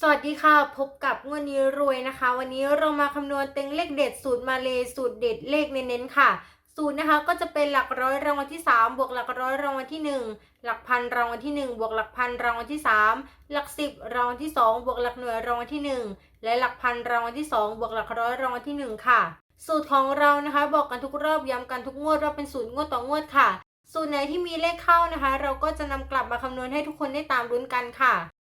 สวัสดีค่ะ พบกับงวดนี้รวยนะคะ วันนี้เรามาคำนวณเต็งเลขเด็ดสูตรมาเลยสูตรเด็ดเลขเน้นๆค่ะ สูตรนะคะก็จะเป็นหลักร้อยรางวัลที่ 3 บวกหลักร้อยรางวัลที่ 1 หลักพันรางวัลที่ 1 บวกหลักพันรางวัลที่ 3 หลักสิบรางวัลที่ 2 บวกหลักหน่วยรางวัลที่ 1 และหลักพันรางวัลที่ 2 บวกหลักร้อยรางวัลที่ 1 ค่ะ สูตรของเรานะคะ บอกกันทุกรอบย้ำกันทุกงวดว่าเป็นสูตรงวดต่องวดค่ะ สูตรไหนที่มีเลขเข้านะคะ เราก็จะนำกลับมาคำนวณให้ทุกคนได้ตามรุ้นกันค่ะ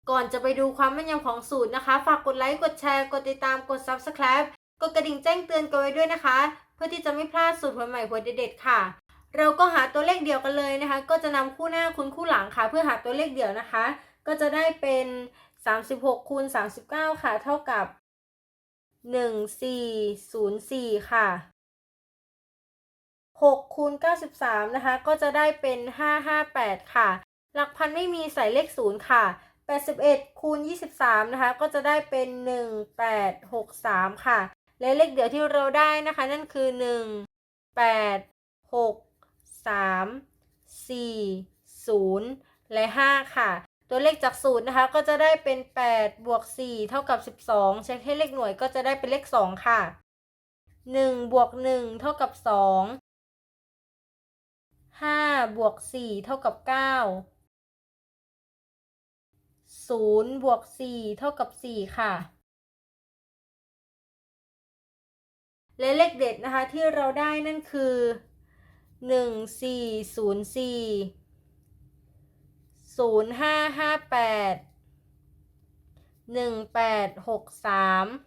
ก่อนจะไปดูความแม่นยำของสูตรนะคะ ฝากกดไลค์กดแชร์กดติดตามกด Subscribe กดกระดิ่งแจ้งเตือนกันไว้ด้วยนะคะ เพื่อที่จะไม่พลาดสูตรใหม่ๆหัวเด็ดๆค่ะ เราก็หาตัวเลขเดี่ยวกันเลยนะคะ ก็จะนำคู่หน้าคูณคู่หลังค่ะ เพื่อหาตัวเลขเดี่ยวนะคะ ก็จะได้เป็น 36คูณ39 ค่ะ เท่ากับ 1404 ค่ะ6คูณ93 นะคะ ก็จะได้เป็น 558 ค่ะ หลักพันไม่มีใส่เลข 0 ค่ะ 81คูณ23 นะคะ ก็จะได้เป็น 1863 ค่ะ และเลขเดี่ยวที่เราได้นะคะ นั่นคือ 1 8 6 3 4 0 และ 5 ค่ะ ตัวเลขจากสูตรนะคะ ก็จะได้เป็น 8 บวก 4 เท่ากับ 12 เช็คให้เลขหน่วยก็จะได้เป็นเลข 2 ค่ะ 1 บวก 1 เท่ากับ 2 5 บวก 4 เท่ากับ 9 0บวก4เท่ากับ 4 ค่ะ และเลขเด็ดนะคะที่เราได้นั่นคือ 1 4 0 4 0 5 5 8 1 8 6 3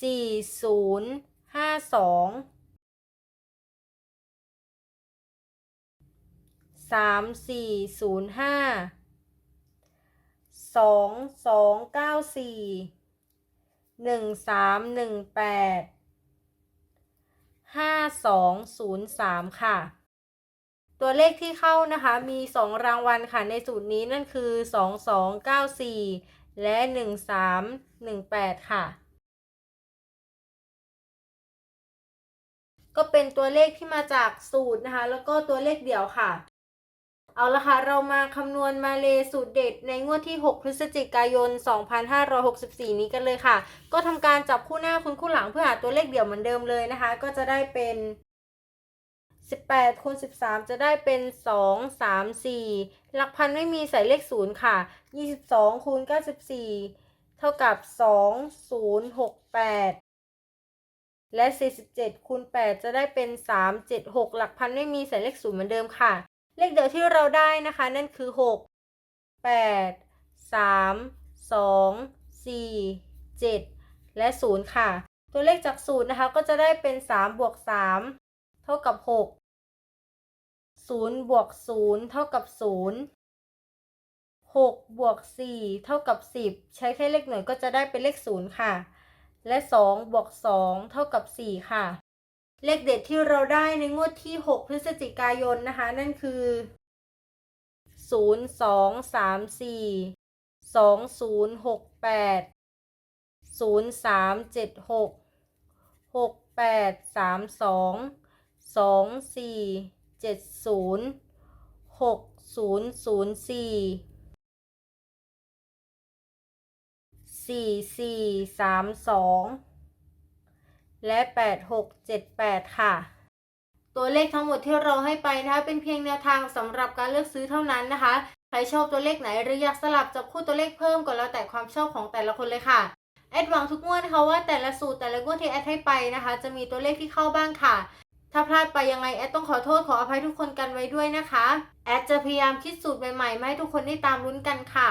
4 0 5 2 สองสองเก้าสี่หนึ่งสามหนึ่งแปดห้าสองศูนย์สามค่ะ ตัวเลขที่เข้านะคะมีสองรางวัลค่ะในสูตรนี้นั่นคือสองสองเก้าสี่และหนึ่งสามหนึ่งแปดค่ะก็เป็นตัวเลขที่มาจากสูตรนะคะ แล้วก็ตัวเลขเดี่ยวค่ะ เอาละค่ะ เรามาคำนวณมาเลสูตรเด็ดในงวดที่ 6 พฤศจิกายน 2564 นี้กันเลยค่ะ ก็ทำการจับคู่หน้าคุณคู่หลังเพื่อหาตัวเลขเดี่ยวเหมือนเดิมเลยนะคะ ก็จะได้เป็น 18คูณ13 จะได้เป็น 2 3 4 หลักพันไม่มีใส่เลข 0 ค่ะ 22คูณ94 เท่ากับ 2 0 6 8และ 47คูณ8จะได้เป็น 3 7 6 หลักพันไม่มีใส่เลข0เหมือนเดิมค่ะ เลขเดียวที่เราได้นะคะ นั่นคือ 6 8 3 2 4 7 และ 0 ค่ะ ตัวเลขจากสูตรนะคะ ก็จะได้เป็น 3 บวก 3 เท่ากับ 6 0 บวก 0 เท่ากับ 0 6 บวก 4 เท่ากับ 10 ใช้แค่เลขหน่วยก็จะได้เป็นเลข 0 ค่ะ และ 2 บวก 2 เท่ากับ 4 ค่ะ เลขเด็ดที่เราได้ในงวดที่ 6 พฤศจิกายนนะคะ นั่นคือ 0 2 3 4 2 0 6 8 0 3 7 6 6 8 3 2 2 4 7 0 6 0 0 4 4 4 3 2 และ 8 6 7 8 ค่ะ ตัวเลขทั้งหมดที่เราให้ไปนะคะ เป็นเพียงแนวทางสำหรับการเลือกซื้อเท่านั้นนะคะ ใครชอบตัวเลขไหนหรืออยากสลับจับคู่ตัวเลขเพิ่มก็แล้วแต่ความชอบของแต่ละคนเลยค่ะ แอดหวังทุกงวดนะคะว่าแต่ละสูตรแต่ละงวดที่แอดให้ไปนะคะ จะมีตัวเลขที่เข้าบ้างค่ะ ถ้าพลาดไปยังไงแอดต้องขอโทษขออภัยทุกคนกันไว้ด้วยนะคะ แอดจะพยายามคิดสูตรใหม่ๆมาให้ทุกคนได้ตามลุ้นกันค่ะ